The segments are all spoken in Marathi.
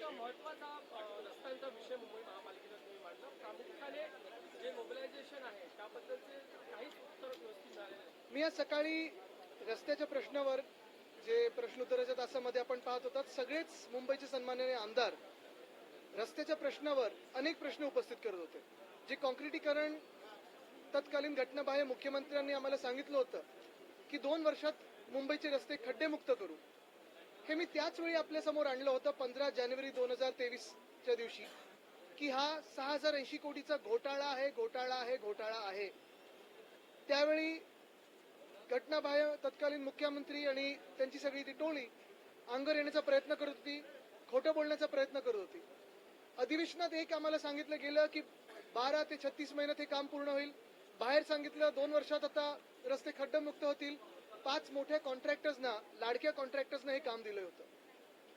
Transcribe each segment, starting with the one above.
एक महत्त्वाचा रस्त्यांचा विषय मुंबई महापालिकेचा तुम्ही मांडला प्रामुख्याने जे मोबिलायझेशन आहे त्याबद्दलचे काहीच उत्तर व्यवस्थित झाले मी आज सकाळी रस्त्याच्या प्रश्नावर जे प्रश्नोत्तराच्या तासामध्ये आपण पाहत होतात सगळेच मुंबईचे सन्माननीय आमदार रस्त्याच्या प्रश्नावर अनेक प्रश्न उपस्थित करत होते. जे कॉन्क्रिटीकरण तत्कालीन घटनाबाह्य मुख्यमंत्र्यांनी आम्हाला सांगितलं होतं की दोन वर्षात मुंबईचे रस्ते खड्डेमुक्त करू. हे मी त्याच वेळी आपल्यासमोर आणलं होतं पंधरा जानेवारी दोन हजार तेवीसच्या दिवशी की हा सहा हजार ऐंशी कोटीचा घोटाळा आहे घोटाळा आहे घोटाळा आहे. त्यावेळी घटनाबाह्य तत्कालीन मुख्यमंत्री आणि त्यांची सगळी ती टोळी अंगर येण्याचा प्रयत्न करत होती खोटं बोलण्याचा प्रयत्न करत होती. अधिवेशनात एक आम्हाला सांगितलं गेलं की बारा ते छत्तीस महिन्यात हे काम पूर्ण होईल. बाहेर सांगितलं दोन वर्षात आता रस्ते खड्डमुक्त होतील. पाच मोठ्या कॉन्ट्रॅक्टर्सना लाडक्या कॉन्ट्रॅक्टर्सना हे काम दिलं होतं.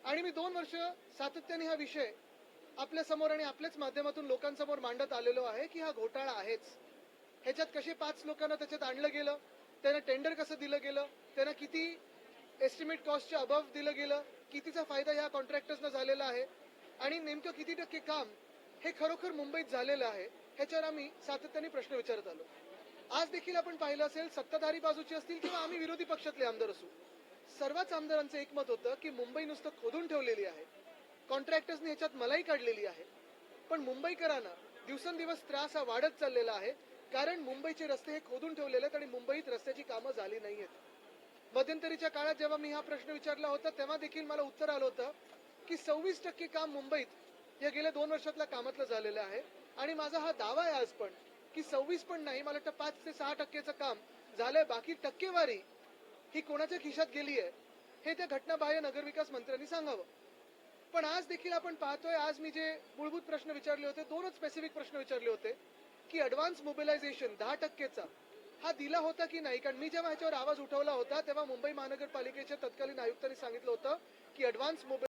आणि मी दोन वर्ष सातत्याने हा विषय आपल्यासमोर आणि आपल्याच माध्यमातून लोकांसमोर मांडत आलेलो आहे की हा घोटाळा आहेच. ह्याच्यात कसे पाच लोकांना त्याच्यात आणलं गेलं त्यांना टेंडर कसं दिलं गेलं त्यांना किती एस्टिमेट कॉस्टच्या अबव दिलं गेलं कितीचा फायदा ह्या कॉन्ट्रॅक्टर्सना झालेला आहे आणि नेमकं किती टक्के काम हे खरोखर मुंबईत झालेलं आहे ह्याच्यावर आम्ही सातत्याने प्रश्न विचारत आलो. आज देखील आपण पाहिलं असेल सत्ताधारी बाजूची असतील किंवा आम्ही विरोधी पक्षातले आमदार असू. सर्वच आमदारांचं एकमत होतं की मुंबई नुसतं खोदून ठेवलेली आहे. कॉन्ट्रॅक्टर्सनी ह्याच्यात मलाई काढलेली आहे. पण मुंबईकरांना दिवसेंदिवस त्रास हा वाढत चाललेला आहे कारण मुंबईचे रस्ते हे खोदून ठेवलेले आहेत आणि मुंबईत रस्त्याची कामं झाली नाही आहेत मध्यंतरीच्या काळात जेव्हा मी हा प्रश्न विचारला होता तेव्हा देखील मला उत्तर आलं होतं की सव्वीस टक्के काम मुंबईत या गेल्या दोन वर्षातल्या कामातलं झालेलं आहे. आणि माझा हा दावा आहे आज पण सव्वीस पण नाही मला वाटतं पाच ते सहा टक्केचं काम झालंय. बाकी टक्केवारी ही कोणाच्या खिशात गेली आहे हे त्या घटनाबाह्य नगरविकास मंत्र्यांनी सांगावं. पण आज देखील आपण पाहतोय आज मी जे मूलभूत प्रश्न विचारले होते दोनच स्पेसिफिक प्रश्न विचारले होते की अडव्हान्स मोबिलायझेशन दहा टक्केचा हा दिला होता की नाही? कारण मी जेव्हा ह्याच्यावर आवाज उठवला होता तेव्हा मुंबई महानगरपालिकेच्या तत्कालीन आयुक्तांनी सांगितलं होतं की ऍडव्हान्स मोबाईल